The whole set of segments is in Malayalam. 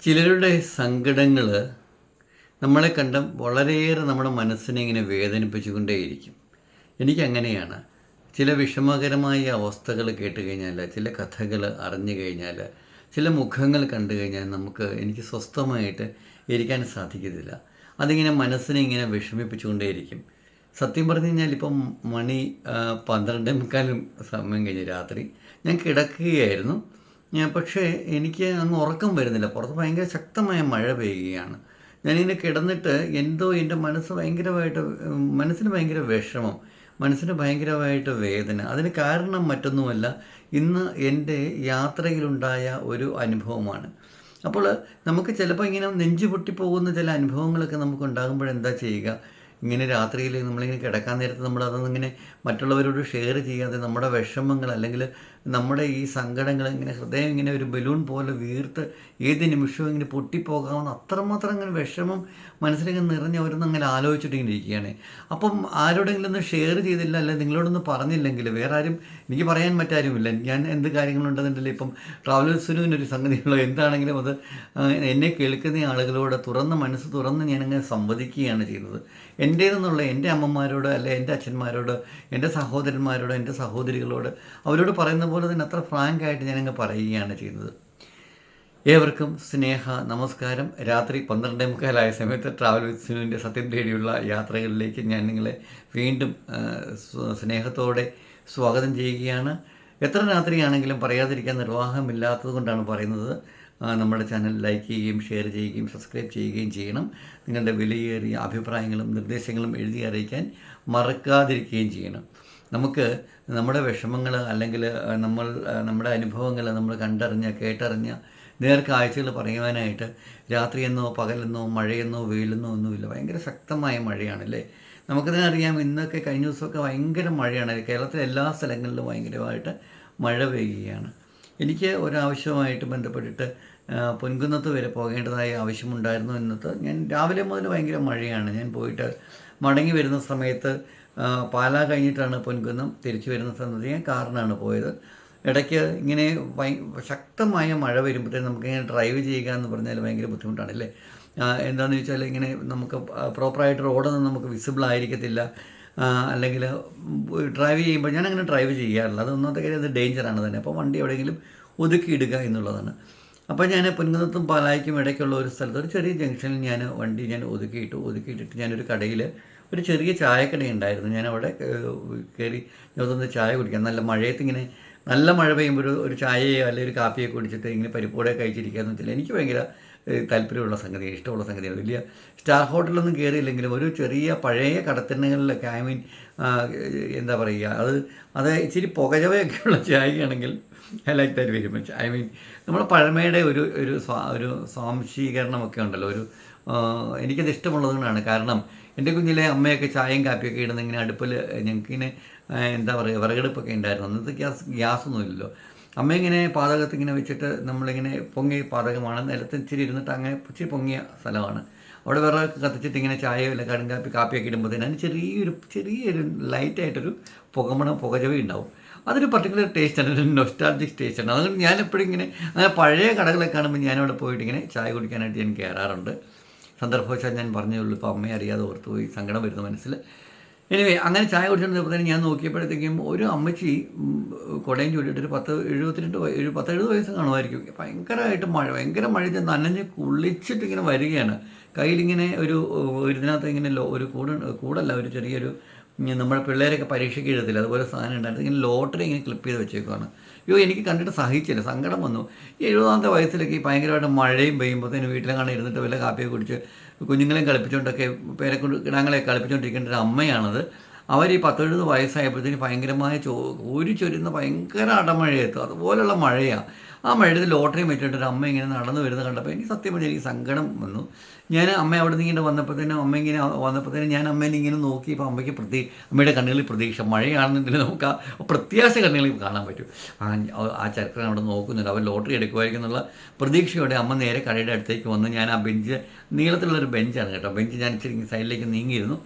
ചിലരുടെ സങ്കടങ്ങൾ നമ്മളെ കണ്ട വളരെയേറെ നമ്മുടെ മനസ്സിനെ ഇങ്ങനെ വേദനിപ്പിച്ചുകൊണ്ടേയിരിക്കും. എനിക്കങ്ങനെയാണ്. ചില വിഷമകരമായ അവസ്ഥകൾ കേട്ട് കഴിഞ്ഞാൽ ചില കഥകൾ അറിഞ്ഞു കഴിഞ്ഞാൽ ചില മുഖങ്ങൾ കണ്ടു കഴിഞ്ഞാൽ നമുക്ക് എനിക്ക് സ്വസ്ഥമായിട്ട് ഇരിക്കാൻ സാധിക്കത്തില്ല. അതിങ്ങനെ മനസ്സിനെ ഇങ്ങനെ വിഷമിപ്പിച്ചുകൊണ്ടേയിരിക്കും. സത്യം പറഞ്ഞു കഴിഞ്ഞാൽ ഇപ്പം മണി പന്ത്രണ്ടേ മുക്കാലും സമയം കഴിഞ്ഞ് രാത്രി ഞാൻ കിടക്കുകയായിരുന്നു. ഞാൻ പക്ഷേ എനിക്ക് അന്ന് ഉറക്കം വരുന്നില്ല. പുറത്ത് ഭയങ്കര ശക്തമായ മഴ പെയ്യുകയാണ്. ഞാനിങ്ങനെ കിടന്നിട്ട് എന്തോ എന്റെ മനസ്സ് ഭയങ്കരമായിട്ട് മനസ്സിന് ഭയങ്കര വിഷമം മനസ്സിന് ഭയങ്കരമായിട്ട് വേദന. അതിന് കാരണം മറ്റൊന്നുമല്ല ഇന്ന് എന്റെ യാത്രയിലുണ്ടായ ഒരു അനുഭവമാണ്. അപ്പോൾ നമുക്ക് ചിലപ്പോൾ ഇങ്ങനെ നെഞ്ചു പൊട്ടിപ്പോകുന്ന ചില അനുഭവങ്ങളൊക്കെ നമുക്ക് ഉണ്ടാകുമ്പോഴെന്താ ചെയ്യുക? ഇങ്ങനെ രാത്രിയിൽ നമ്മളിങ്ങനെ കിടക്കാൻ നേരത്ത് നമ്മൾ അതൊന്നിങ്ങനെ മറ്റുള്ളവരോട് ഷെയർ ചെയ്യാതെ നമ്മുടെ വിഷമങ്ങൾ അല്ലെങ്കിൽ നമ്മുടെ ഈ സങ്കടങ്ങൾ ഇങ്ങനെ ഹൃദയം ഇങ്ങനെ ഒരു ബലൂൺ പോലെ വീർത്ത് ഏത് നിമിഷവും ഇങ്ങനെ പൊട്ടിപ്പോകാവുന്ന അത്രമാത്രം ഇങ്ങനെ വിഷമം മനസ്സിലിങ്ങനെ നിറഞ്ഞ് അവരൊന്നും അങ്ങനെ ആലോചിച്ചിട്ട് ഇരിക്കുകയാണ്. അപ്പം ആരോടെങ്കിലും ഒന്ന് ഷെയർ ചെയ്തില്ല അല്ലെങ്കിൽ നിങ്ങളോടൊന്നും പറഞ്ഞില്ലെങ്കിൽ വേറെ ആരും എനിക്ക് പറയാൻ മറ്റാരുമില്ല ഞാൻ എന്ത് കാര്യങ്ങളുണ്ടെന്നുണ്ടെങ്കിൽ ഇപ്പം ട്രാവലേഴ്സിനും ഒരു സംഗതിയുള്ളൂ എന്താണെങ്കിലും അത് എന്നെ കേൾക്കുന്ന ആളുകളോട് തുറന്ന മനസ്സ് തുറന്ന് ഞാനങ്ങനെ സംവദിക്കുകയാണ് ചെയ്യുന്നത്. എന്റേതെന്നുള്ള എന്റെ അമ്മമാരോട് അല്ലെ എന്റെ അച്ഛന്മാരോട് എന്റെ സഹോദരന്മാരോട് എന്റെ സഹോദരികളോട് അവരോട് പറയുന്ന പോലെ തന്നെ അത്ര ഫ്രാങ്ക് ആയിട്ട് ഞാനങ്ങ് പറയുകയാണ് ചെയ്യുന്നത്. ഏവർക്കും സ്നേഹ നമസ്കാരം. രാത്രി പന്ത്രണ്ടേ മുക്കാലായ സമയത്ത് ട്രാവൽ വിത്ത് സിനുവിന്റെ സത്യം തേടിയുള്ള യാത്രകളിലേക്ക് ഞാൻ നിങ്ങളെ വീണ്ടും സ്നേഹത്തോടെ സ്വാഗതം ചെയ്യുകയാണ്. എത്ര രാത്രിയാണെങ്കിലും പറയാതിരിക്കാൻ നിർവാഹമില്ലാത്തത് കൊണ്ടാണ് പറയുന്നത്. നമ്മുടെ ചാനൽ ലൈക്ക് ചെയ്യുകയും ഷെയർ ചെയ്യുകയും സബ്സ്ക്രൈബ് ചെയ്യുകയും ചെയ്യണം. നിങ്ങളുടെ വിലയേറിയ അഭിപ്രായങ്ങളും നിർദ്ദേശങ്ങളും എഴുതി അറിയിക്കാൻ മറക്കാതിരിക്കുകയും ചെയ്യണം. നമുക്ക് നമ്മുടെ വിഷമങ്ങൾ അല്ലെങ്കിൽ നമ്മൾ നമ്മുടെ അനുഭവങ്ങൾ നമ്മൾ കണ്ടറിഞ്ഞ കേട്ടറിഞ്ഞ നേർക്കാഴ്ചകൾ പറയുവാനായിട്ട് രാത്രിയെന്നോ പകലെന്നോ മഴയെന്നോ വെയിലെന്നോ ഒന്നുമില്ല. ഭയങ്കര ശക്തമായ മഴയാണ് അല്ലേ നമുക്കതിനെ അറിയാം ഇന്നൊക്കെ കഴിഞ്ഞ ദിവസമൊക്കെ ഭയങ്കര മഴയാണ്. കേരളത്തിലെ എല്ലാ സ്ഥലങ്ങളിലും ഭയങ്കരമായിട്ട് മഴ പെയ്യുകയാണ്. എനിക്ക് ഒരാവശ്യവുമായിട്ട് ബന്ധപ്പെട്ടിട്ട് പൊൻകുന്നത്ത് വരെ പോകേണ്ടതായ ആവശ്യമുണ്ടായിരുന്നു എന്നത് ഞാൻ രാവിലെ മുതൽ ഭയങ്കര മഴയാണ്. ഞാൻ പോയിട്ട് മടങ്ങി വരുന്ന സമയത്ത് പാലാ കഴിഞ്ഞിട്ടാണ് പൊൻകുന്നം തിരിച്ചു വരുന്ന സമയത്ത് ഞാൻ കാറിനാണ് പോയത്. ഇടയ്ക്ക് ഇങ്ങനെ ശക്തമായ മഴ വരുമ്പോഴത്തേക്കും നമുക്കിങ്ങനെ ഡ്രൈവ് ചെയ്യുക എന്ന് പറഞ്ഞാൽ ഭയങ്കര ബുദ്ധിമുട്ടാണ് അല്ലേ? എന്താണെന്ന് വെച്ചാൽ ഇങ്ങനെ നമുക്ക് പ്രോപ്പറായിട്ട് റോഡൊന്നും നമുക്ക് വിസിബിൾ ആയിരിക്കത്തില്ല. അല്ലെങ്കിൽ ഡ്രൈവ് ചെയ്യുമ്പോൾ ഞാൻ അങ്ങനെ ഡ്രൈവ് ചെയ്യാറില്ല. അത് ഒന്നാമത്തെ കാര്യം അത് ഡേഞ്ചറാണ് തന്നെ. അപ്പോൾ വണ്ടി എവിടെയെങ്കിലും ഒതുക്കിയിടുക എന്നുള്ളതാണ്. അപ്പോൾ ഞാൻ പൊൻകുന്നത്തും പാലായിക്കും ഇടയ്ക്കുള്ള ഒരു സ്ഥലത്ത് ഒരു ചെറിയ ജംഗ്ഷനിൽ ഞാൻ വണ്ടി ഞാൻ ഒതുക്കിയിട്ടു ഒതുക്കിയിട്ടിട്ട് ഞാനൊരു കടയിൽ ഒരു ചെറിയ ചായക്കട ഉണ്ടായിരുന്നു. ഏഹ്, കയറി ഞാൻ ചായ കുടിക്കാം. നല്ല മഴയത്ത് ഇങ്ങനെ നല്ല മഴ പെയ്യുമ്പോൾ ഒരു ഒരു ചായയോ അല്ലെങ്കിൽ ഒരു കാപ്പിയോ കുടിച്ചിട്ട് ഇങ്ങനെ പരിപ്പോടെ കഴിച്ചിരിക്കുകയെന്ന് വെച്ചാൽ എനിക്ക് ഭയങ്കര താല്പര്യമുള്ള സംഗതിയാണ് ഇഷ്ടമുള്ള സംഗതിയാണ്. വലിയ സ്റ്റാർ ഹോട്ടലൊന്നും കയറിയില്ലെങ്കിലും ഒരു ചെറിയ പഴയ കടത്തിണ്ണകളിലൊക്കെ ഐ മീൻ എന്താ പറയുക അത് അത് ഇച്ചിരി പുകചവയൊക്കെയുള്ള ചായയാണെങ്കിൽ I like that very much. I mean നമ്മുടെ പഴമയുടെ ഒരു ഒരു ഒരു സ്വാംശീകരണമൊക്കെ ഉണ്ടല്ലോ. ഒരു എനിക്കത് ഇഷ്ടമുള്ളത് കൊണ്ടാണ്. കാരണം എന്റെ കുഞ്ഞിലെ അമ്മയൊക്കെ ചായയും കാപ്പിയൊക്കെ ഇടുന്ന ഇങ്ങനെ അടുപ്പിൽ ഞങ്ങൾക്ക് ഇങ്ങനെ എന്താ പറയുക വിറകടുപ്പൊക്കെ ഉണ്ടായിരുന്നു. അന്നത്തെ ഗ്യാസ് ഗ്യാസൊന്നും ഇല്ലല്ലോ. അമ്മ ഇങ്ങനെ പാതകത്തിങ്ങനെ വെച്ചിട്ട് നമ്മളിങ്ങനെ പൊങ്ങിയ പാതകമാണ്. നിലത്ത് ഇച്ചിരി ഇരുന്നിട്ട് അങ്ങനെ ഇച്ചിരി പൊങ്ങിയ സ്ഥലമാണ്. അവിടെ വിറകൊക്കെ കത്തിച്ചിട്ട് ഇങ്ങനെ ചായയോ ഇല്ല കടും കാപ്പി കാപ്പിയൊക്കെ ഇടുമ്പോഴത്തേന് അതിന് ചെറിയൊരു ചെറിയൊരു ലൈറ്റായിട്ടൊരു പുകമണ പുകചവി ഉണ്ടാവും. അതൊരു പർട്ടിക്കുലർ ടേസ്റ്റാണ് ഒരു നൊസ്റ്റാൾജിക് ടേസ്റ്റാണ് അതുകൊണ്ട് ഞാനെപ്പോഴും ഇങ്ങനെ അങ്ങനെ പഴയ കടകളെ കാണുമ്പോൾ ഞാനവിടെ പോയിട്ട് ഇങ്ങനെ ചായ കുടിക്കാനായിട്ട് ഞാൻ കയറാറുണ്ട് സന്ദർഭവശാൽ ഞാൻ പറഞ്ഞേ ഉള്ളൂ ഇപ്പോൾ അമ്മയെ അറിയാതെ ഓർത്തുപോയി സങ്കടം വരുന്ന മനസ്സിൽ. എനിവേ അങ്ങനെ ചായ കുടിച്ചുകൊണ്ടിരുന്നപ്പോഴത്തേനും ഞാൻ നോക്കിയപ്പോഴത്തേക്കും ഒരു അമ്മച്ചി കൊടയും ചൂടിയിട്ട് ഒരു പത്ത് എഴുപത്തിരണ്ട് ഒരു പത്ത് എഴുപത് വയസ്സ് കാണുമായിരിക്കും ഭയങ്കരമായിട്ട് മഴ ഭയങ്കര മഴ ഇത് നനഞ്ഞ് കുളിച്ചിട്ട് ഇങ്ങനെ വരികയാണ്. കയ്യിലിങ്ങനെ ഒരു ഇതിനകത്ത് ഇങ്ങനെ ലോ ഒരു കൂട് കൂടല്ല ഒരു ചെറിയൊരു നമ്മുടെ പിള്ളേരൊക്കെ പരീക്ഷയ്ക്ക് എഴുതത്തില്ല. അതുപോലെ സാധനം ഉണ്ടായിരുന്നു ഇങ്ങനെ ലോട്ടറി ഇങ്ങനെ ക്ലിപ്പ് ചെയ്ത് വെച്ചേക്കുവാണ്. അയ്യോ എനിക്ക് കണ്ടിട്ട് സഹിച്ചില്ല. സങ്കടം വന്നു. ഈ എഴുപതാമത്തെ വയസ്സിലൊക്കെ ഈ ഭയങ്കരമായിട്ട് മഴയും പെയ്യുമ്പോഴത്തേനും വീട്ടിലെങ്ങാണ്ട് ഇരുന്നിട്ട് വല്ല കാപ്പിയൊക്കെ കുടിച്ച് കുഞ്ഞുങ്ങളെയും കളിപ്പിച്ചുകൊണ്ടൊക്കെ പേരക്കൊണ്ട് കിടാങ്ങളെ കളിപ്പിച്ചുകൊണ്ടിരിക്കേണ്ട ഒരു അമ്മയാണത്. അവർ ഈ പത്തെഴുപത് വയസ്സായപ്പോഴത്തേന് ഭയങ്കരമായ ചോ ഒരു ചൊരുന്ന ഭയങ്കര അടമഴയെത്തും. അതുപോലുള്ള മഴയാണ് ആ മഴയിൽ ലോട്ടറിയും വെച്ചിട്ട് അമ്മ ഇങ്ങനെ നടന്നു വരുന്നത് കണ്ടപ്പോൾ എനിക്ക് സത്യം പറഞ്ഞാൽ എനിക്ക് സങ്കടം വന്നു. ഞാൻ അമ്മ അവിടെ നിന്ന് ഇങ്ങനെ വന്നപ്പോൾ തന്നെ അമ്മ ഇങ്ങനെ വന്നപ്പോൾ തന്നെ ഞാൻ അമ്മേനെ ഇങ്ങനെ നോക്കി ഇപ്പോൾ അമ്മയ്ക്ക് പ്രതി അമ്മയുടെ കണ്ണുകളിൽ പ്രതീക്ഷ. മഴയാണെന്നുണ്ടെങ്കിൽ നമുക്ക് ആ പ്രത്യാശ കണ്ണുകളിൽ കാണാൻ പറ്റും. ആ ആ ചരക്കൻ അവിടെ നോക്കുന്നുണ്ട്. അവൻ ലോട്ടറി എടുക്കുമായിരിക്കും എന്നുള്ള പ്രതീക്ഷയോടെ അമ്മ നേരെ കടയുടെ അടുത്തേക്ക് വന്ന് ഞാൻ ആ ബെഞ്ച് നീളത്തിലുള്ളൊരു ബെഞ്ചാണ് കേട്ടോ. ബെഞ്ച് ഞാൻ ഇച്ചിരി സൈഡിലേക്ക് നീങ്ങിയിരുന്നു.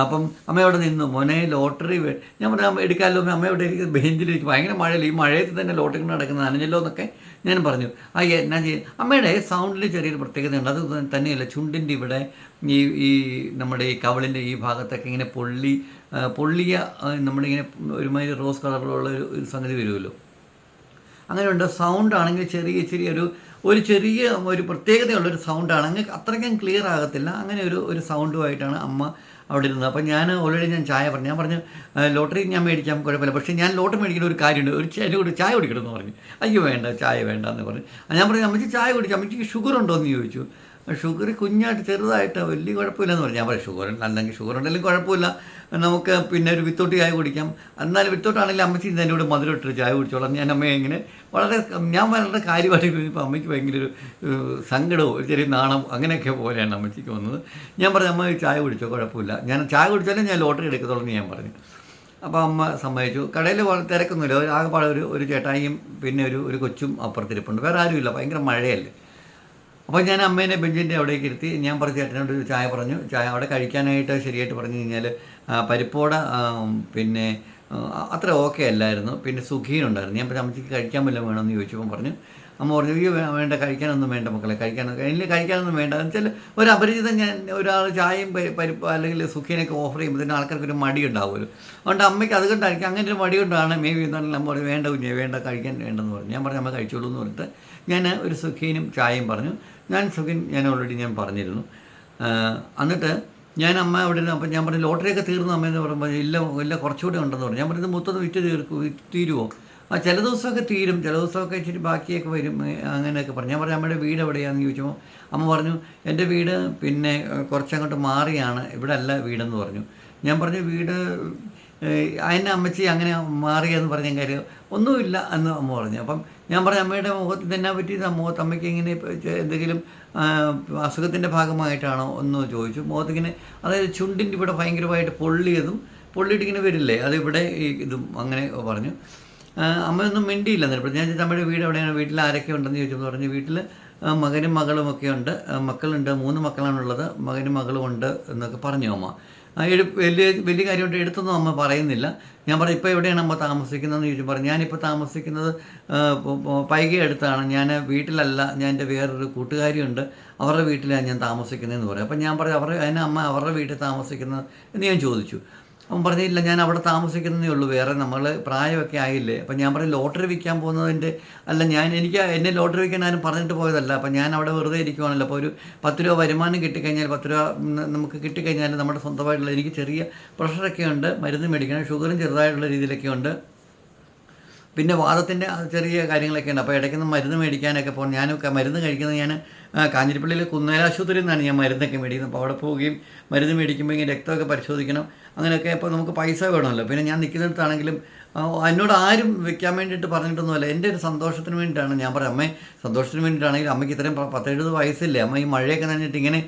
അപ്പം അമ്മ അവിടെ നിന്നു. മോനെ ലോട്ടറി ഞാൻ പറഞ്ഞു അമ്മ എടുക്കാമല്ലോ അമ്മ അവിടെ ഇരിക്കുന്ന? ബെഞ്ചിലിരിക്കും ഭയങ്കര മഴയില്ല? ഈ മഴയത്ത് തന്നെ ലോട്ടറി നടക്കുന്നത് നനഞ്ഞല്ലോ എന്നൊക്കെ ഞാൻ പറഞ്ഞു. ആ എന്നാ ചെയ്യും അമ്മയുടെ സൗണ്ടിൽ ചെറിയൊരു പ്രത്യേകതയുണ്ട്. അത് തന്നെയല്ല ചുണ്ടിന്റെ ഇവിടെ ഈ ഈ നമ്മുടെ ഈ കവളിന്റെ ഈ ഭാഗത്തൊക്കെ ഇങ്ങനെ പൊള്ളി പൊള്ളിയ നമ്മളിങ്ങനെ ഒരുമാതിരി റോസ് കളറിലുള്ള ഒരു സംഗതി വരുമല്ലോ. അങ്ങനെയുണ്ട്. സൗണ്ട് ആണെങ്കിൽ ചെറിയ ചെറിയ ഒരു ഒരു ചെറിയ ഒരു പ്രത്യേകതയുള്ളൊരു സൗണ്ടാണ് അങ്ങനെ അത്രയ്ക്കും ക്ലിയർ ആകത്തില്ല. അങ്ങനെ ഒരു ഒരു സൗണ്ടുമായിട്ടാണ് അമ്മ അവിടെ ഇരുന്നത് അപ്പോൾ ഞാൻ ഓൾറെഡി ഞാൻ ചായ പറഞ്ഞു. ഞാൻ പറഞ്ഞു "ആ, ലോട്ടറി ഞാൻ മേടിക്കാം കുഴപ്പമില്ല. പക്ഷേ ഞാൻ ലോട്ടറി മേടിക്കുന്ന ഒരു കാര്യമുണ്ട്. ഒരു ചായ കൂടി ചായ കുടിക്കണമെന്ന് പറഞ്ഞു. അയ്യോ വേണ്ട ചായ വേണ്ട എന്ന് പറഞ്ഞു. ഞാൻ പറഞ്ഞു അമ്മച്ചി ചായ കുടിച്ചു അമ്മച്ചിക്ക് ഷുഗർ ഉണ്ടോ എന്ന് ചോദിച്ചു. ഷുഗർ കുഞ്ഞായിട്ട് ചെറുതായിട്ട് വലിയ കുഴപ്പമില്ലെന്ന് പറഞ്ഞു. ഞാൻ പറഞ്ഞു ഷുഗർ അല്ലെങ്കിൽ ഷുഗർ ഉണ്ടെങ്കിലും കുഴപ്പമില്ല. നമുക്ക് പിന്നെ ഒരു വിത്തൗട്ട് ചായ കുടിക്കാം. എന്നാലും വിത്തോട്ടാണെങ്കിലും അമ്മച്ചി എന്റെ കൂടെ മധുരം ഇട്ടൊരു ചായ കുടിച്ചോളാം ഞാൻ അമ്മയെ ഇങ്ങനെ വളരെ ഞാൻ വളരെ കാര്യമായിട്ട് ഇപ്പോൾ അമ്മയ്ക്ക് ഭയങ്കര ഒരു സങ്കടവും ഒരു ചെറിയ നാണം അങ്ങനെയൊക്കെ പോലെയാണ് അമ്മച്ചിക്ക് വന്നത്. ഞാൻ പറഞ്ഞു അമ്മ ചായ കുടിച്ചോ കുഴപ്പമില്ല. ഞാൻ ചായ കുടിച്ചാലും ഞാൻ ലോട്ടറി എടുക്കത്തുള്ളൂ ഞാൻ പറഞ്ഞു. അപ്പോൾ അമ്മ സമ്മതിച്ചു. കടയിൽ തിരക്കൊന്നുമില്ല. ആകെപ്പാടെ ഒരു ഒരു ചേട്ടായിയും പിന്നെ ഒരു ഒരു കൊച്ചും അപ്പുറത്തിരിപ്പുണ്ട്. വേറെ ആരുമില്ല. ഭയങ്കര മഴയല്ലേ. അപ്പോൾ ഞാൻ അമ്മേനെ ബെഞ്ചിന്റെ അവിടേക്ക് ഇരുത്തി ഞാൻ പറഞ്ഞു ചേട്ടനോട് ചായ പറഞ്ഞു. ചായ അവിടെ കഴിക്കാനായിട്ട് ശരിയായിട്ട് പറഞ്ഞു കഴിഞ്ഞാൽ പരിപ്പോട പിന്നെ അത്ര ഓക്കെ അല്ലായിരുന്നു. പിന്നെ സുഖീനുണ്ടായിരുന്നു ഞാൻ പറഞ്ഞു അമ്മച്ചിക്ക് കഴിക്കാൻ വല്ലതും വേണമെന്ന് ചോദിച്ചപ്പോൾ പറഞ്ഞു. അമ്മ പറഞ്ഞു വേ- വേണ്ട കഴിക്കാനൊന്നും വേണ്ട മക്കളെ കഴിക്കാനൊക്കെ ഇല്ല കഴിക്കാനൊന്നും വേണ്ട. എന്ന് വെച്ചാൽ ഒരു അപരിചിതൻ ഞാൻ ഒരാൾ ചായയും പരി- പരിപ്പ് അല്ലെങ്കിൽ സുഖീനൊക്കെ ഓഫർ ചെയ്യുമ്പോൾ തന്നെ ആൾക്കാർക്ക് ഒരു മടി ഉണ്ടാവുമല്ലോ. അതുകൊണ്ട് അമ്മയ്ക്ക് അതുകൊണ്ടായിരിക്കും അങ്ങനെ ഒരു മടി കൊണ്ടാണ് മേ ബി എന്നാലും അമ്മ പറഞ്ഞു വേണ്ട കുഞ്ഞേ വേണ്ട കഴിക്കാൻ വേണ്ടെന്ന് പറഞ്ഞു. ഞാൻ പറഞ്ഞു അമ്മ കഴിച്ചോളൂ എന്ന് പറഞ്ഞിട്ട് ഞാൻ ഒരു സുഖീനും ചായയും പറഞ്ഞു. ഞാൻ സുഖിൻ ഞാൻ ഓൾറെഡി ഞാൻ പറഞ്ഞിരുന്നു. എന്നിട്ട് ഞാൻ അമ്മ അവിടെ അപ്പം ഞാൻ പറഞ്ഞു ലോട്ടറിയൊക്കെ തീർന്നു അമ്മ എന്ന് പറയുമ്പോൾ ഇല്ല ഇല്ല കുറച്ചുകൂടെ ഉണ്ടെന്ന് പറഞ്ഞു. ഞാൻ പറഞ്ഞത് മൊത്തം വിറ്റ് തീർക്കും തീരുമോ ആ ചില ദിവസമൊക്കെ തീരും ചില ദിവസമൊക്കെ ഇച്ചിരി ബാക്കിയൊക്കെ വരും അങ്ങനെയൊക്കെ പറഞ്ഞു. ഞാൻ പറഞ്ഞു അമ്മയുടെ വീട് എവിടെയാണെന്ന് ചോദിച്ചപ്പോൾ അമ്മ പറഞ്ഞു എന്റെ വീട് പിന്നെ കുറച്ചങ്ങോട്ട് മാറിയാണ് ഇവിടെ അല്ല വീടെന്ന് പറഞ്ഞു. ഞാൻ പറഞ്ഞു വീട് അതിനെ അമ്മച്ചി അങ്ങനെ മാറിയെന്ന് പറഞ്ഞ കാര്യം ഒന്നുമില്ല എന്ന് അമ്മ പറഞ്ഞു. അപ്പം ഞാൻ പറഞ്ഞു അമ്മയുടെ മുഖത്ത് തന്നെ പറ്റി മുഖത്ത് അമ്മയ്ക്ക് ഇങ്ങനെ എന്തെങ്കിലും അസുഖത്തിന്റെ ഭാഗമായിട്ടാണോ എന്ന് ചോദിച്ചു. മുഖത്തിങ്ങനെ അതായത് ചുണ്ടിന്റെ ഇവിടെ ഭയങ്കരമായിട്ട് പൊള്ളിയതും പൊള്ളിയിട്ട് ഇങ്ങനെ വരില്ലേ? അതിവിടെ ഈ ഇതും അങ്ങനെ പറഞ്ഞു. അമ്മയൊന്നും മിണ്ടിയില്ല എന്നിട്ട് ഞാൻ അമ്മയുടെ വീട് എവിടെയാണ്? വീട്ടിൽ ആരൊക്കെ ഉണ്ടെന്ന് ചോദിച്ചപ്പോൾ പറഞ്ഞു വീട്ടിൽ മകനും മകളും ഒക്കെ ഉണ്ട്. മക്കളുണ്ട്. മൂന്ന് മക്കളാണുള്ളത്. മകനും മകളും ഉണ്ട് എന്നൊക്കെ പറഞ്ഞു അമ്മ. എടു വലിയ വലിയ കാര്യമായിട്ട് എടുത്തൊന്നും അമ്മ പറയുന്നില്ല. ഞാൻ പറഞ്ഞു ഇപ്പോൾ എവിടെയാണ് അമ്മ താമസിക്കുന്നതെന്ന് ചോദിച്ചു. പറഞ്ഞു ഞാനിപ്പോൾ താമസിക്കുന്നത് പൈകി അടുത്താണ്. ഞാൻ വീട്ടിലല്ല ഞാൻ എന്റെ വേറൊരു കൂട്ടുകാരിയുണ്ട്. അവരുടെ വീട്ടിലാണ് ഞാൻ താമസിക്കുന്നതെന്ന് പറയും. അപ്പം ഞാൻ പറഞ്ഞു അവരുടെ അതിന് അമ്മ അവരുടെ വീട്ടിൽ താമസിക്കുന്നത്? എന്ന് ഞാൻ ചോദിച്ചു. അവൻ പറഞ്ഞില്ല ഞാൻ അവിടെ താമസിക്കുന്നതേ ഉള്ളൂ വേറെ നമ്മൾ പ്രായമൊക്കെ ആയില്ലേ. അപ്പം ഞാൻ പറഞ്ഞു ലോട്ടറി വിൽക്കാൻ പോകുന്നതിന്റെ അല്ല ഞാൻ എനിക്ക് എന്നെ ലോട്ടറി വിൽക്കാൻ ആരും പറഞ്ഞിട്ട് പോയതല്ല. അപ്പം ഞാൻ അവിടെ വെറുതെ ഇരിക്കുവാണല്ലോ. അപ്പോൾ ഒരു പത്ത് രൂപ വരുമാനം കിട്ടിക്കഴിഞ്ഞാൽ പത്ത് രൂപ നമുക്ക് കിട്ടിക്കഴിഞ്ഞാൽ നമ്മുടെ സ്വന്തമായിട്ടുള്ള എനിക്ക് ചെറിയ പ്രഷറൊക്കെ ഉണ്ട് മരുന്ന് മേടിക്കണം ഷുഗറും ചെറുതായിട്ടുള്ള രീതിയിലൊക്കെ ഉണ്ട്. പിന്നെ വാദത്തിന്റെ ചെറിയ കാര്യങ്ങളൊക്കെ ഉണ്ട്. അപ്പോൾ ഇടയ്ക്കൊന്ന് മരുന്ന് മേടിക്കാനൊക്കെ പോകും ഞാനൊക്കെ മരുന്ന് കഴിക്കുന്നത് ഞാൻ കാഞ്ഞിരപ്പള്ളിയിലെ കുന്നേലാശുപത്രിയിൽ നിന്നാണ് ഞാൻ മരുന്നൊക്കെ മേടിക്കുന്നത്. അപ്പോൾ അവിടെ പോവുകയും മരുന്ന് മേടിക്കുമ്പോൾ ഇങ്ങനെ രക്തമൊക്കെ പരിശോധിക്കണം. അങ്ങനെയൊക്കെ ഇപ്പോൾ നമുക്ക് പൈസ വേണമല്ലോ. പിന്നെ ഞാൻ നിൽക്കുന്നിടത്താണെങ്കിലും എന്നോട് ആരും വെക്കാൻ വേണ്ടിയിട്ട് പറഞ്ഞിട്ടൊന്നുമല്ല. എന്റെ ഒരു സന്തോഷത്തിന് വേണ്ടിയിട്ടാണ് ഞാൻ പറയാം അമ്മേ സന്തോഷത്തിന് വേണ്ടിയിട്ടാണെങ്കിൽ അമ്മയ്ക്ക് ഇത്രയും പത്തെഴുപത് വയസ്സില്ലേ? അമ്മ ഈ മഴയൊക്കെ നനഞ്ഞിട്ട് ഇങ്ങനെ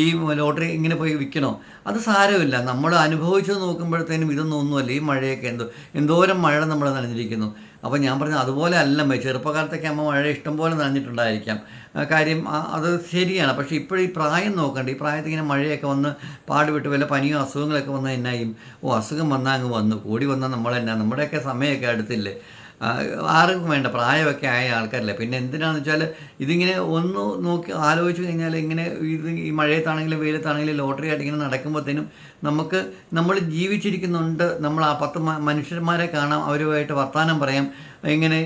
ഈ ലോട്ടറി ഇങ്ങനെ പോയി വിൽക്കണോ? അത് സാരമില്ല. നമ്മൾ അനുഭവിച്ചത് നോക്കുമ്പോഴത്തേനും ഇതൊന്നും ഒന്നുമല്ല. ഈ മഴയൊക്കെ എന്തോ എന്തോരം മഴ നമ്മൾ നനഞ്ഞിരിക്കുന്നു. അപ്പോൾ ഞാൻ പറഞ്ഞു അതുപോലെ അല്ല അമ്മേ ചെറുപ്പകാലത്തൊക്കെ അമ്മ മഴ ഇഷ്ടം പോലെ നനഞ്ഞിട്ടുണ്ടായിരിക്കാം കാര്യം അത് ശരിയാണ്. പക്ഷേ ഇപ്പോഴും ഈ പ്രായം നോക്കണ്ട ഈ പ്രായത്തിൽ ഇങ്ങനെ മഴയൊക്കെ വന്ന് പാടുവിട്ട് വല്ല പനിയോ അസുഖങ്ങളൊക്കെ വന്നാൽ എന്നായും ഓ അസുഖം വന്നാൽ അങ്ങ് വന്നു കൂടി വന്നാൽ നമ്മളെന്നാ നമ്മുടെയൊക്കെ സമയമൊക്കെ അടുത്തില്ലേ? ആർക്കും വേണ്ട പ്രായമൊക്കെ ആയ ആൾക്കാരല്ലേ? പിന്നെ എന്തിനാണെന്ന് വെച്ചാൽ ഇതിങ്ങനെ ഒന്ന് നോക്കി ആലോചിച്ച് കഴിഞ്ഞാൽ ഇങ്ങനെ ഇത് ഈ മഴയത്താണെങ്കിലും വെയിലത്താണെങ്കിലും ലോട്ടറി ആയിട്ട് ഇങ്ങനെ നടക്കുമ്പോഴത്തേനും നമുക്ക് നമ്മൾ ജീവിച്ചിരിക്കുന്നുണ്ട്. നമ്മൾ ആ പത്ത് മനുഷ്യന്മാരെ കാണാം അവരുമായിട്ട് വർത്തമാനം പറയാം ഇങ്ങനെ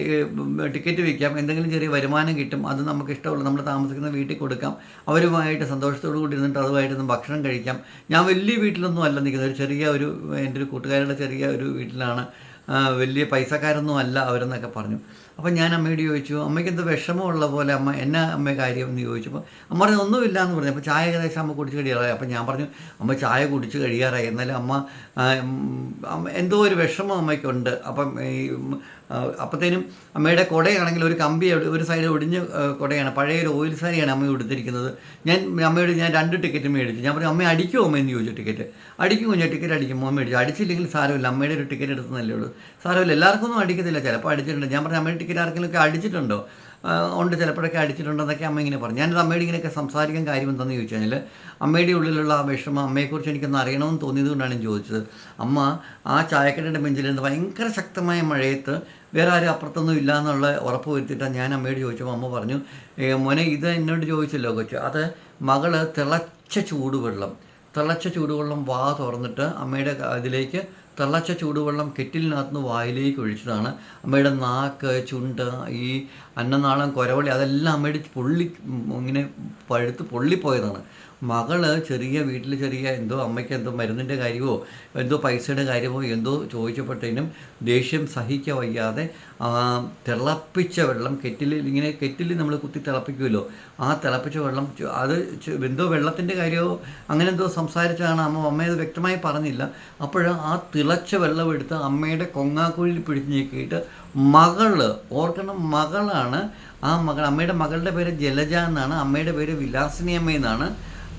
ടിക്കറ്റ് വിൽക്കാം എന്തെങ്കിലും ചെറിയ വരുമാനം കിട്ടും അത് നമുക്ക് ഇഷ്ടമുള്ള നമ്മൾ താമസിക്കുന്ന വീട്ടിൽ കൊടുക്കാം അവരുമായിട്ട് സന്തോഷത്തോടു കൂടി ഇരുന്നിട്ട് അതുമായിട്ടൊന്ന് ഭക്ഷണം കഴിക്കാം. ഞാൻ വലിയ വീട്ടിലൊന്നും അല്ല നിൽക്കുന്നത്. ഒരു ചെറിയ ഒരു എന്റെ ഒരു കൂട്ടുകാരുടെ ചെറിയ ഒരു വീട്ടിലാണ്. വലിയ പൈസക്കാരൊന്നും അല്ല അവരെന്നൊക്കെ പറഞ്ഞു. അപ്പം ഞാൻ അമ്മയോട് ചോദിച്ചു അമ്മയ്ക്ക് എന്ത് വിഷമമുള്ള പോലെ അമ്മ എന്നാ അമ്മ കാര്യം? എന്ന് ചോദിച്ചപ്പോൾ അമ്മ പറഞ്ഞു ഒന്നുമില്ല എന്ന് പറഞ്ഞു. അപ്പോൾ ചായ ഏകദേശം അമ്മ കുടിച്ച് കഴിയാറായി. അപ്പം ഞാൻ പറഞ്ഞു അമ്മ ചായ കുടിച്ച് കഴിയാറായി. എന്നാലും അമ്മ എന്തോ ഒരു വിഷമം അമ്മയ്ക്കുണ്ട്. അപ്പം ഈ അപ്പത്തേനും അമ്മയുടെ കുടയാണെങ്കിൽ ഒരു കമ്പി ഒരു സൈഡ് ഒടിഞ്ഞ് കുടയാണ്. പഴയ ഒരു ഓയിൽ സാരിയാണ് അമ്മ എടുത്തിരിക്കുന്നത് ഞാൻ അമ്മയോട് ഞാൻ രണ്ട് ടിക്കറ്റ് മേടിച്ചു. ഞാൻ പറഞ്ഞു അമ്മ അടിക്കുമോ അമ്മ? എന്ന് ചോദിച്ചു ടിക്കറ്റ്. അടിക്കും കുഞ്ഞ ടിക്കറ്റ് അടിക്കും. അമ്മ മേടിച്ചു. അടിച്ചില്ലെങ്കിൽ സാരമില്ല. അമ്മയുടെ ഒരു ടിക്കറ്റ് എടുത്തതല്ലേ ഉള്ളൂ. സാരമില്ല എല്ലാവർക്കും ഒന്നും അടിക്കത്തില്ല. ചിലപ്പോൾ അടിച്ചിട്ടുണ്ട്. ഞാൻ പറഞ്ഞു അമ്മയുടെ ടിക്കറ്റ് ആർക്കെങ്കിലും ഒക്കെ അടിച്ചിട്ടുണ്ടോ ഉണ്ട് ചിലപ്പോഴൊക്കെ അടിച്ചിട്ടുണ്ടെന്നൊക്കെ അമ്മ ഇങ്ങനെ പറഞ്ഞു. ഞാനത് അമ്മയുടെ ഇങ്ങനെയൊക്കെ സംസാരിക്കാൻ കാര്യം എന്താണെന്ന് ചോദിച്ചു കഴിഞ്ഞാൽ അമ്മയുടെ ഉള്ളിലുള്ള ആ വിഷമം അമ്മയെക്കുറിച്ച് എനിക്കൊന്ന് അറിയണമെന്ന് തോന്നിയത് കൊണ്ടാണ് ഞാൻ ചോദിച്ചത്. അമ്മ ആ ചായക്കടയുടെ ബെഞ്ചിലിരുന്ന് ഭയങ്കര ശക്തമായ മഴയത്ത് വേറെ ആരും അപ്പുറത്തൊന്നും ഇല്ല എന്നുള്ള ഉറപ്പ് വരുത്തിയിട്ടാണ് ഞാൻ അമ്മയോട് ചോദിച്ചപ്പോൾ അമ്മ പറഞ്ഞു "ഏ, മോനെ ഇത് എന്നോട് ചോദിച്ചല്ലോ കൊച്ചു. അത് മകൾ തിളച്ച ചൂടുവെള്ളം തിളച്ച ചൂടുവെള്ളം വാ തുറന്നിട്ട് അമ്മയുടെ അതിലേക്ക് തിളച്ച ചൂടുവെള്ളം കെറ്റിലിനകത്ത് വായിലേക്ക് ഒഴിച്ചതാണ്. അമ്മയുടെ നാക്ക് ചുണ്ട് ഈ അന്നനാളം കുരവളി അതെല്ലാം അമ്മയുടെ പൊള്ളി ഇങ്ങനെ പഴുത്ത് പൊള്ളിപ്പോയതാണ്. മകൾ ചെറിയ വീട്ടിൽ ചെറിയ എന്തോ അമ്മയ്ക്ക് എന്തോ മരുന്നിന്റെ കാര്യമോ എന്തോ പൈസയുടെ കാര്യമോ എന്തോ ചോദിച്ചപ്പോഴത്തേനും ദേഷ്യം സഹിക്ക വയ്യാതെ തിളപ്പിച്ച വെള്ളം കെറ്റിലിൽ ഇങ്ങനെ കെറ്റിലിൽ നമ്മൾ കുത്തി തിളപ്പിക്കുമല്ലോ ആ തിളപ്പിച്ച വെള്ളം അത് എന്തോ വെള്ളത്തിന്റെ കാര്യമോ അങ്ങനെ എന്തോ സംസാരിച്ചാണ് അമ്മ അമ്മ അത് വ്യക്തമായി പറഞ്ഞില്ല. അപ്പോൾ ആ തിളച്ച വെള്ളം എടുത്ത് അമ്മയുടെ കൊങ്ങാക്കുഴിയിൽ പിടിച്ച് നീക്കിയിട്ട് മകൾ ഓർക്കണം മകളാണ് ആ മകൾ അമ്മയുടെ മകളുടെ പേര് ജലജ എന്നാണ് അമ്മയുടെ പേര് വിലാസിനി അമ്മ എന്നാണ്.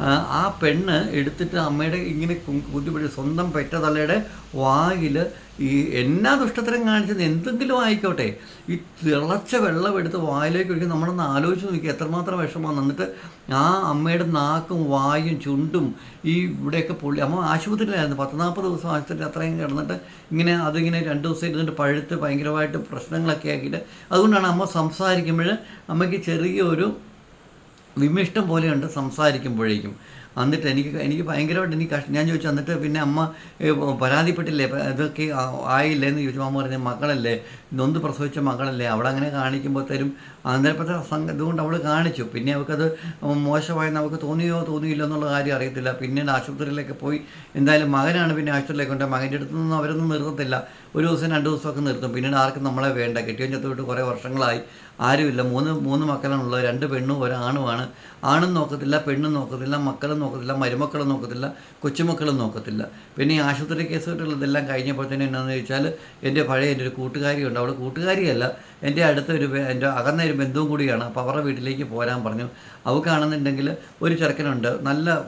ആ, പെണ്ണ് എടുത്തിട്ട് അമ്മയുടെ ഇങ്ങനെ കുത്തിപ്പിടിച്ച് സ്വന്തം സ്വന്തം തലയുടെ വായിൽ ഈ എന്നാ ദുഷ്ടത്തരം കാണിച്ചത് എന്തെങ്കിലും ആയിക്കോട്ടെ. ഈ തിളച്ച വെള്ളം എടുത്ത് വായിലേക്ക് ഒഴിക്കും നമ്മളൊന്ന് ആലോചിച്ച് നോക്കി എത്രമാത്രം വിഷമമാണ്. എന്നിട്ട് ആ അമ്മയുടെ നാക്കും വായും ചുണ്ടും ഈ ഇവിടെയൊക്കെ പൊള്ളി അമ്മ ആശുപത്രിയിലായിരുന്നു. പത്ത് നാൽപ്പത് ദിവസം ആശുപത്രിയിൽ അത്രയും കിടന്നിട്ട് ഇങ്ങനെ അതിങ്ങനെ രണ്ട് ദിവസം ഇരുന്നിട്ട് പഴുത്ത് ഭയങ്കരമായിട്ട് പ്രശ്നങ്ങളൊക്കെ ആക്കിയിട്ട് അതുകൊണ്ടാണ് അമ്മ സംസാരിക്കുമ്പോൾ അമ്മയ്ക്ക് ചെറിയൊരു വിമിഷ്ടം പോലെയുണ്ട് സംസാരിക്കുമ്പോഴേക്കും. എന്നിട്ട് എനിക്ക് എനിക്ക് ഭയങ്കരമായിട്ട് എനിക്ക് കഷ്ടം ഞാൻ ചോദിച്ചു എന്നിട്ട് പിന്നെ അമ്മ പരാതിപ്പെട്ടില്ലേ? ഇതൊക്കെ ആയില്ലേ എന്ന് ചോദിച്ചു. അമ്മ പറഞ്ഞു മക്കളല്ലേ നൊന്ത് പ്രസവിച്ച മക്കളല്ലേ അവളെ അങ്ങനെ കാണിക്കുമ്പോൾ തരും സംഘ ഇതുകൊണ്ട് അവൾ കാണിച്ചു. പിന്നെ അവൾക്കത് മോശമായെന്ന് അവൾക്ക് തോന്നിയോ തോന്നിയില്ലോ എന്നുള്ള കാര്യം അറിയത്തില്ല. പിന്നീട് ആശുപത്രിയിലേക്ക് പോയി എന്തായാലും മകനാണ് പിന്നെ ആശുപത്രിയിലേക്ക് കൊണ്ട് മകന്റെ അടുത്ത് നിന്നും അവരൊന്നും നിർത്തത്തില്ല. ഒരു ദിവസം രണ്ട് ദിവസമൊക്കെ നിർത്തും. പിന്നീട് ആർക്കും നമ്മളെ വേണ്ട. കെട്ടിയോ ചത്തു വിട്ട് കുറേ വർഷങ്ങളായി. ആരുമില്ല. മൂന്ന് മൂന്ന് മക്കളാണ് ഉള്ളത് രണ്ട് പെണ്ണും ഒരാണുമാണ് ആണും നോക്കത്തില്ല പെണ്ണും നോക്കത്തില്ല മക്കളും നോക്കത്തില്ല മരുമക്കളും നോക്കത്തില്ല കൊച്ചുമക്കളും നോക്കത്തില്ല. പിന്നെ ഈ ആശുപത്രി കേസുകളുള്ളതെല്ലാം കഴിഞ്ഞപ്പോഴത്തേനും എന്നാന്ന് ചോദിച്ചാൽ എന്റെ പഴയ എന്റെ ഒരു കൂട്ടുകാരിയുണ്ട്. അവൾ കൂട്ടുകാരിയല്ല. എന്റെ അടുത്ത ഒരു എന്റെ അകന്ന ഒരു ബന്ധുവും കൂടിയാണ്. അപ്പോൾ അവരുടെ വീട്ടിലേക്ക് പോരാൻ പറഞ്ഞു. അവൾക്കാണെന്നുണ്ടെങ്കിൽ ഒരു ചെറുക്കനുണ്ട്. നല്ല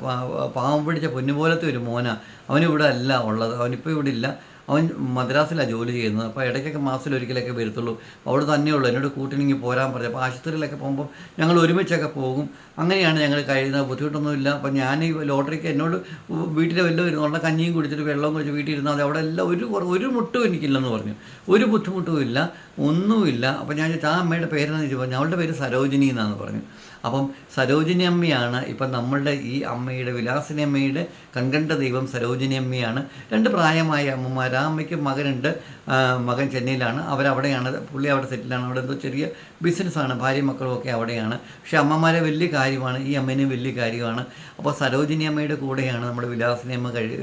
പാവം പിടിച്ച പൊന്നുപോലത്തെ ഒരു മോന. അവനിവിടെ അല്ല ഉള്ളത്. അവനിപ്പോൾ ഇവിടെ ഇല്ല. അവൻ മദ്രാസിലാണ് ജോലി ചെയ്യുന്നത്. അപ്പോൾ ഇടയ്ക്കൊക്കെ മാസത്തിൽ ഒരിക്കലൊക്കെ വരത്തുള്ളൂ. അവിടെ തന്നെയുള്ളൂ. എന്നോട് കൂട്ടിനിങ്ങി പോരാൻ പറഞ്ഞു. അപ്പോൾ ആശുപത്രിയിലൊക്കെ പോകുമ്പോൾ ഞങ്ങൾ ഒരുമിച്ചൊക്കെ പോകും. അങ്ങനെയാണ് ഞങ്ങൾ കഴിയുന്നത്. ബുദ്ധിമുട്ടൊന്നുമില്ല. അപ്പോൾ ഞാൻ ഈ ലോട്ടറിക്ക് എന്നോട് വീട്ടിൽ വല്ലതും ഇരുന്നുള്ള കഞ്ഞിയും കുടിച്ചിട്ട് വെള്ളവും കുടിച്ച് വീട്ടിൽ ഇരുന്നാൽ മതി. അവിടെ എല്ലാം ഒരു ഒരു മുട്ടും എനിക്കില്ലെന്ന് പറഞ്ഞു. ഒരു ബുദ്ധിമുട്ടും ഇല്ല ഒന്നുമില്ല. അപ്പോൾ ഞാൻ ആ അമ്മയുടെ പേരെന്ന് പറഞ്ഞു അവളുടെ പേര് സരോജിനി എന്നാന്ന് പറഞ്ഞു. അപ്പം സരോജിനി അമ്മയാണ് ഇപ്പം നമ്മളുടെ ഈ അമ്മയുടെ വിലാസിനി അമ്മയുടെ കൺകണ്ട ദൈവം സരോജിനി അമ്മയാണ്. രണ്ട് പ്രായമായ അമ്മമാർ ആ അമ്മയ്ക്ക് മകനുണ്ട് മകൻ ചെന്നൈയിലാണ്. അവരവിടെയാണ് പുള്ളി അവിടെ സെറ്റിലാണ്. അവിടെ എന്തോ ചെറിയ ബിസിനസ്സാണ് ഭാര്യ മക്കളും ഒക്കെ അവിടെയാണ്. പക്ഷേ അമ്മമാരെ വലിയ കാര്യമാണ് ഈ അമ്മേനും വലിയ കാര്യമാണ്. അപ്പോൾ സരോജിനി അമ്മയുടെ കൂടെയാണ് നമ്മുടെ വിലാസിനി അമ്മ കഴി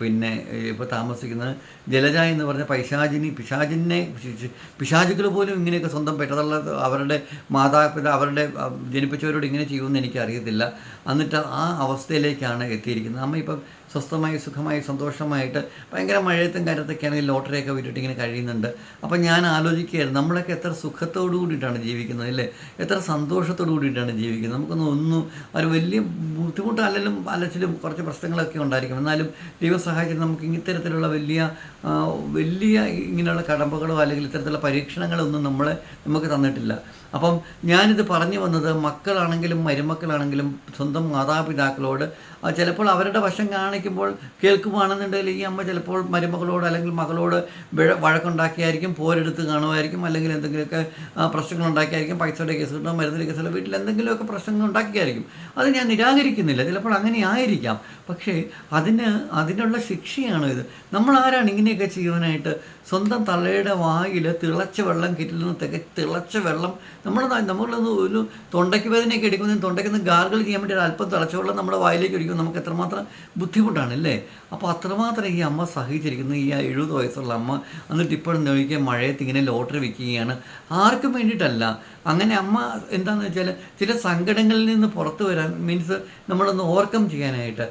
പിന്നെ ഇപ്പോൾ താമസിക്കുന്നത് ജലജ എന്ന് പറഞ്ഞ പൈശാചിനി പിശാചിനെ പിശാചുക്കൾ പോലും ഇങ്ങനെയൊക്കെ സ്വന്തം പെട്ടതുള്ള അവരുടെ മാതാപിതാ അവരുടെ ജനിപ്പിച്ചവരോട് ഇങ്ങനെ ചെയ്യുമെന്ന് എനിക്കറിയത്തില്ല. എന്നിട്ട് ആ അവസ്ഥയിലേക്കാണ് എത്തിയിരിക്കുന്നത്. അമ്മ ഇപ്പം സ്വസ്ഥമായി സുഖമായി സന്തോഷമായിട്ട് ഭയങ്കര മഴയത്തും കാര്യത്തൊക്കെ ആണെങ്കിൽ ലോട്ടറിയൊക്കെ വിട്ടിട്ട് ഇങ്ങനെ കഴിയുന്നുണ്ട്. അപ്പം ഞാൻ ആലോചിക്കുകയായിരുന്നു നമ്മളൊക്കെ എത്ര സുഖത്തോടു കൂടിയിട്ടാണ് ജീവിക്കുന്നത് അല്ലേ? എത്ര സന്തോഷത്തോടു കൂടിയിട്ടാണ് ജീവിക്കുന്നത്? നമുക്കൊന്നും ഒന്നും ഒരു വലിയ ബുദ്ധിമുട്ടല്ലെങ്കിലും അലച്ചിലും കുറച്ച് പ്രശ്നങ്ങളൊക്കെ ഉണ്ടായിരിക്കും. എന്നാലും ദൈവം സഹായിച്ചിട്ട് നമുക്ക് ഇത്തരത്തിലുള്ള വലിയ വലിയ ഇങ്ങനെയുള്ള കടമ്പകളോ അല്ലെങ്കിൽ ഇത്തരത്തിലുള്ള പരീക്ഷണങ്ങളൊന്നും നമ്മളെ നമുക്ക് തന്നിട്ടില്ല. അപ്പം ഞാനിത് പറഞ്ഞു വന്നത് മക്കളാണെങ്കിലും മരുമക്കളാണെങ്കിലും സ്വന്തം മാതാപിതാക്കളോട്. ചിലപ്പോൾ അവരുടെ വശം കാണിക്കുമ്പോൾ കേൾക്കുവാണെന്നുണ്ടെങ്കിൽ ഈ അമ്മ ചിലപ്പോൾ മരുമകളോട് അല്ലെങ്കിൽ മകളോട് വിഴ വഴക്കുണ്ടാക്കിയായിരിക്കും പോരെടുത്ത് കാണുമായിരിക്കും അല്ലെങ്കിൽ എന്തെങ്കിലുമൊക്കെ പ്രശ്നങ്ങൾ ഉണ്ടാക്കിയായിരിക്കും പൈസയുടെ കേസ് കിട്ടും മരുന്നിന്റെ കേസുള്ള വീട്ടിൽ എന്തെങ്കിലുമൊക്കെ പ്രശ്നങ്ങൾ ഉണ്ടാക്കിയായിരിക്കും അത് ഞാൻ നിരാകരിക്കുന്നില്ല ചിലപ്പോൾ അങ്ങനെ ആയിരിക്കാം. പക്ഷേ അതിന് അതിനുള്ള ശിക്ഷയാണ് ഇത്? നമ്മൾ ആരാണ് ഇങ്ങനെയൊക്കെ ചെയ്യുവാനായിട്ട് സ്വന്തം തള്ളയുടെ വായിൽ തിളച്ച വെള്ളം കിറ്റിൽ നിന്ന് തിളച്ച വെള്ളം നമ്മൾ നമ്മൾ ഒരു തൊണ്ടയ്ക്ക് വേദനയൊക്കെ എടുക്കുന്ന തൊണ്ടയ്ക്ക് നിന്ന് ഗാർഗിൾ ചെയ്യാൻ വേണ്ടി ഒരു അല്പം തിളച്ച നമ്മുടെ വായിലേക്ക് ഒഴിക്കുമ്പോൾ നമുക്ക് എത്രമാത്രം ബുദ്ധിമുട്ടാണ് അല്ലേ? അപ്പോൾ അത്രമാത്രം ഈ അമ്മ സഹിച്ചിരിക്കുന്നു. ഈ എഴുപത് വയസ്സുള്ള അമ്മ എന്നിട്ട് ഇപ്പോഴും നോക്കിയാൽ മഴയത്ത് ഇങ്ങനെ ലോട്ടറി വിൽക്കുകയാണ്. ആർക്കും വേണ്ടിയിട്ടല്ല. അങ്ങനെ അമ്മ എന്താണെന്ന് വെച്ചാൽ ചില സങ്കടങ്ങളിൽ നിന്ന് പുറത്തു വരാൻ മീൻസ് നമ്മളൊന്ന് ഓവർകം ചെയ്യാനായിട്ട്.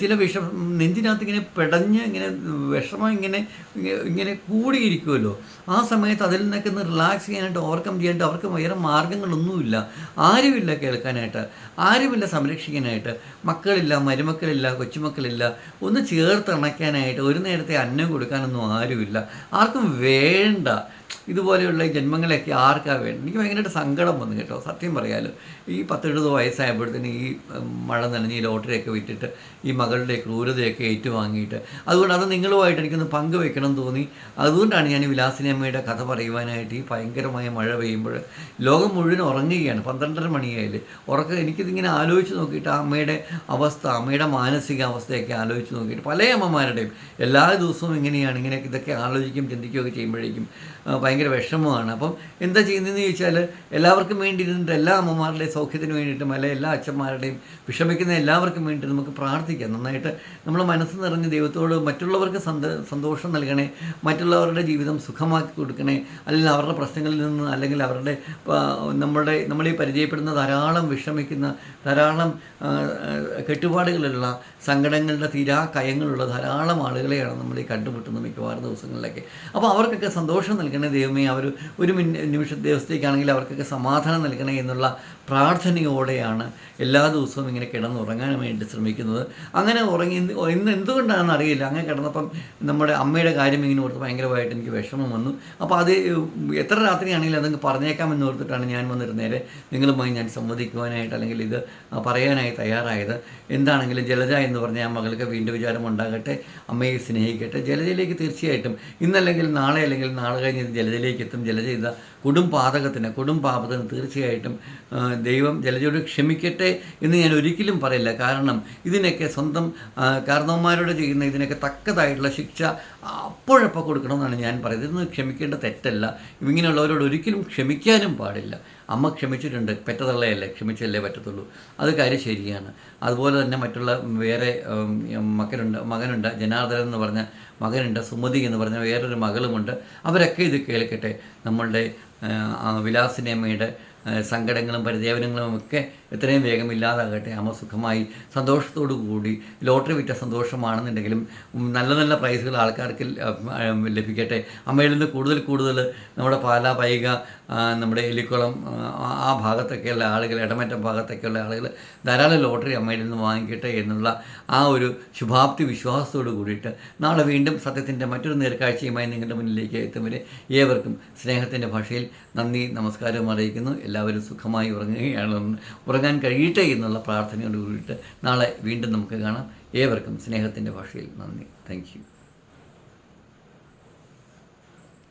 ചില വിഷം നെഞ്ചിനകത്ത് ഇങ്ങനെ പെടഞ്ഞ് ഇങ്ങനെ വിഷമം ഇങ്ങനെ ഇങ്ങ- ഇങ്ങനെ കൂടിയിരിക്കുമല്ലോ ആ സമയത്ത് അതിൽ നിന്നൊക്കെ ഒന്ന് റിലാക്സ് ചെയ്യാനായിട്ട് ഓവർകം ചെയ്യാനായിട്ട് അവർക്ക് വേറെ മാർഗങ്ങളൊന്നുമില്ല. ആരുമില്ല കേൾക്കാനായിട്ട്. ആരുമില്ല സംരക്ഷിക്കാനായിട്ട്. മക്കളില്ല മരുമക്കളില്ല കൊച്ചുമക്കളില്ല. ഒന്ന് ചേർത്ത് അണയ്ക്കാനായിട്ട് ഒരു നേരത്തെ അന്നം കൊടുക്കാനൊന്നും ആരുമില്ല. ആർക്കും വേണ്ട. ഇതുപോലെയുള്ള ജന്മങ്ങളെയൊക്കെ ആർക്കാണ് ആർക്കാ വേണ്ടത്? എനിക്ക് ഭയങ്കരമായിട്ട് സങ്കടം വന്നു കേട്ടോ. സത്യം പറയാലോ. ഈ പത്തെഴുപത് വയസ്സായപ്പോഴത്തേന് ഈ മഴ നനഞ്ഞ് ഈ ലോട്ടറിയൊക്കെ വിറ്റിട്ട് ഈ മകളുടെ ക്രൂരതയൊക്കെ ഏറ്റുവാങ്ങിയിട്ട്. അതുകൊണ്ട് അത് നിങ്ങളുമായിട്ട് എനിക്കൊന്ന് പങ്കുവെക്കണം തോന്നി. അതുകൊണ്ടാണ് ഞാൻ വിലാസിനി അമ്മയുടെ കഥ പറയുവാനായിട്ട് ഈ ഭയങ്കരമായ മഴ പെയ്യുമ്പോൾ ലോകം മുഴുവൻ ഉറങ്ങുകയാണ്. പന്ത്രണ്ടര മണിയായില്ലേ. ഉറക്കം എനിക്കിതിങ്ങനെ ആലോചിച്ച് നോക്കിയിട്ട് അമ്മയുടെ അവസ്ഥ അമ്മയുടെ മാനസിക അവസ്ഥയൊക്കെ ആലോചിച്ച് നോക്കിയിട്ട് പല അമ്മമാരുടെയും എല്ലാ ദിവസവും ഇങ്ങനെയാണ് ഇങ്ങനെ ഇതൊക്കെ ആലോചിക്കും ചിന്തിക്കുകയൊക്കെ ചെയ്യുമ്പോഴേക്കും ഭയങ്കര വിഷമമാണ്. അപ്പം എന്താ ചെയ്യുന്നതെന്ന് ചോദിച്ചാൽ എല്ലാവർക്കും വേണ്ടി എല്ലാ അമ്മമാരുടെയും സൗഖ്യത്തിന് വേണ്ടിയിട്ടും അല്ലെ എല്ലാ അച്ഛന്മാരുടെയും വിഷമിക്കുന്ന എല്ലാവർക്കും വേണ്ടി നമുക്ക് പ്രാർത്ഥിക്കാം. നന്നായിട്ട് നമ്മൾ മനസ്സ് നിറഞ്ഞ് ദൈവത്തോട് മറ്റുള്ളവർക്ക് സന്ത സന്തോഷം നൽകണേ മറ്റുള്ളവരുടെ ജീവിതം സുഖമാക്കി കൊടുക്കണേ അല്ലെങ്കിൽ അവരുടെ പ്രശ്നങ്ങളിൽ നിന്ന് അല്ലെങ്കിൽ അവരുടെ നമ്മുടെ നമ്മളീ പരിചയപ്പെടുന്ന ധാരാളം വിഷമിക്കുന്ന ധാരാളം കെട്ടുപാടുകളുള്ള സങ്കടങ്ങളുടെ തീരാ കയങ്ങളുള്ള ധാരാളം ആളുകളെയാണ് നമ്മൾ ഈ കണ്ടുമുട്ടുന്നത് മിക്കവാറും ദിവസങ്ങളിലൊക്കെ. അപ്പോൾ അവർക്കൊക്കെ സന്തോഷം നൽകണേ. ദൈവമേ അവർ ഒരു നിമിഷ ദിവസത്തേക്കാണെങ്കിൽ അവർക്കൊക്കെ സമാധാനം നൽകണേ എന്നുള്ള പ്രാർത്ഥനയോടെയാണ് എല്ലാ ദിവസവും ഇങ്ങനെ കിടന്നുറങ്ങാൻ വേണ്ടി ശ്രമിക്കുന്നത്. അങ്ങനെ ഉറങ്ങി ഇന്ന് എന്തുകൊണ്ടാണെന്ന് അറിയില്ല. അങ്ങനെ കിടന്നപ്പം നമ്മുടെ അമ്മയുടെ കാര്യം ഇങ്ങനെ ഓർത്ത് ഭയങ്കരമായിട്ട് എനിക്ക് വിഷമം വന്നു. അപ്പോൾ അത് എത്ര രാത്രിയാണെങ്കിലും അതങ്ങ് പറഞ്ഞേക്കാമെന്ന് ഓർത്തിട്ടാണ് ഞാൻ വന്നിട്ട് നേരെ നിങ്ങളുമായി ഞാൻ സംവദിക്കുവാനായിട്ട് അല്ലെങ്കിൽ ഇത് പറയാനായി തയ്യാറായത്. എന്താണെങ്കിലും ജലജ എന്ന് പറഞ്ഞ ആ മകൾക്ക് വീണ്ടും വിചാരം ഉണ്ടാകട്ടെ. അമ്മയെ സ്നേഹിക്കട്ടെ. ജലജയിലേക്ക് തീർച്ചയായിട്ടും ഇന്നല്ലെങ്കിൽ നാളെ അല്ലെങ്കിൽ നാളെ കഴിഞ്ഞ് ജലജയിലേക്ക് എത്തും. ജലജ ഇത കൊടും പാതകത്തിന് കൊടും പാപത്തിന് തീർച്ചയായിട്ടും ദൈവം ജലജയോട് ക്ഷമിക്കട്ടെ എന്ന് ഞാൻ ഒരിക്കലും പറയില്ല. കാരണം ഇതിനൊക്കെ സ്വന്തം കാരണവന്മാരോട് ചെയ്യുന്ന ഇതിനൊക്കെ തക്കതായിട്ടുള്ള ശിക്ഷ അപ്പോഴപ്പോൾ കൊടുക്കണമെന്നാണ് ഞാൻ പറയുന്നത്. ഇതൊന്നും ക്ഷമിക്കേണ്ട തെറ്റല്ല. ഇങ്ങനെയുള്ളവരോട് ഒരിക്കലും ക്ഷമിക്കാനും പാടില്ല. അമ്മ ക്ഷമിച്ചിട്ടുണ്ട് പെറ്റതള്ളയല്ലേ ക്ഷമിച്ചല്ലേ പറ്റത്തുള്ളൂ. അത് കാര്യം ശരിയാണ്. അതുപോലെ തന്നെ മറ്റുള്ള വേറെ മക്കനുണ്ട് മകനുണ്ട് ജനാർദ്ദനൻ എന്ന് പറഞ്ഞ മകനുണ്ട് സുമതി എന്ന് പറഞ്ഞ വേറൊരു മകളുമുണ്ട്. അവരൊക്കെ ഇത് കേൾക്കട്ടെ. നമ്മളുടെ ആ, ആ വിലാസിനി അമ്മയുടെ ആ, സങ്കടങ്ങളും പരിദേവനങ്ങളും ഒക്കെ എത്രയും വേഗം ഇല്ലാതാകട്ടെ. അമ്മ സുഖമായി സന്തോഷത്തോടു കൂടി ലോട്ടറി വിറ്റ സന്തോഷമാണെന്നുണ്ടെങ്കിലും നല്ല നല്ല പ്രൈസുകൾ ആൾക്കാർക്ക് ലഭിക്കട്ടെ. അമ്മയിൽ നിന്ന് കൂടുതൽ കൂടുതൽ നമ്മുടെ പാല പൈക നമ്മുടെ എലിക്കുളം ആ, ഭാഗത്തൊക്കെയുള്ള ആളുകൾ ഇടമറ്റം ഭാഗത്തൊക്കെയുള്ള ആളുകൾ ധാരാളം ലോട്ടറി അമ്മയിൽ നിന്ന് വാങ്ങിക്കട്ടെ എന്നുള്ള ആ ഒരു ശുഭാപ്തി വിശ്വാസത്തോട് കൂടിയിട്ട് നാളെ വീണ്ടും സത്യത്തിന്റെ മറ്റൊരു നേർക്കാഴ്ചയുമായി നിങ്ങളുടെ മുന്നിലേക്ക് എത്തും വരെ ഏവർക്കും സ്നേഹത്തിന്റെ ഭാഷയിൽ നന്ദി നമസ്കാരവും അറിയിക്കുന്നു. എല്ലാവരും സുഖമായി ഉറങ്ങുകയാണ്. ഉറങ്ങുകയാണെന്ന് ഉറങ്ങാൻ കഴിയട്ടെ എന്നുള്ള പ്രാർത്ഥനയോട് കൂടിയിട്ട് നാളെ വീണ്ടും നമുക്ക് കാണാം. ഏവർക്കും സ്നേഹത്തിന്റെ ഭാഷയിൽ നന്ദി. താങ്ക്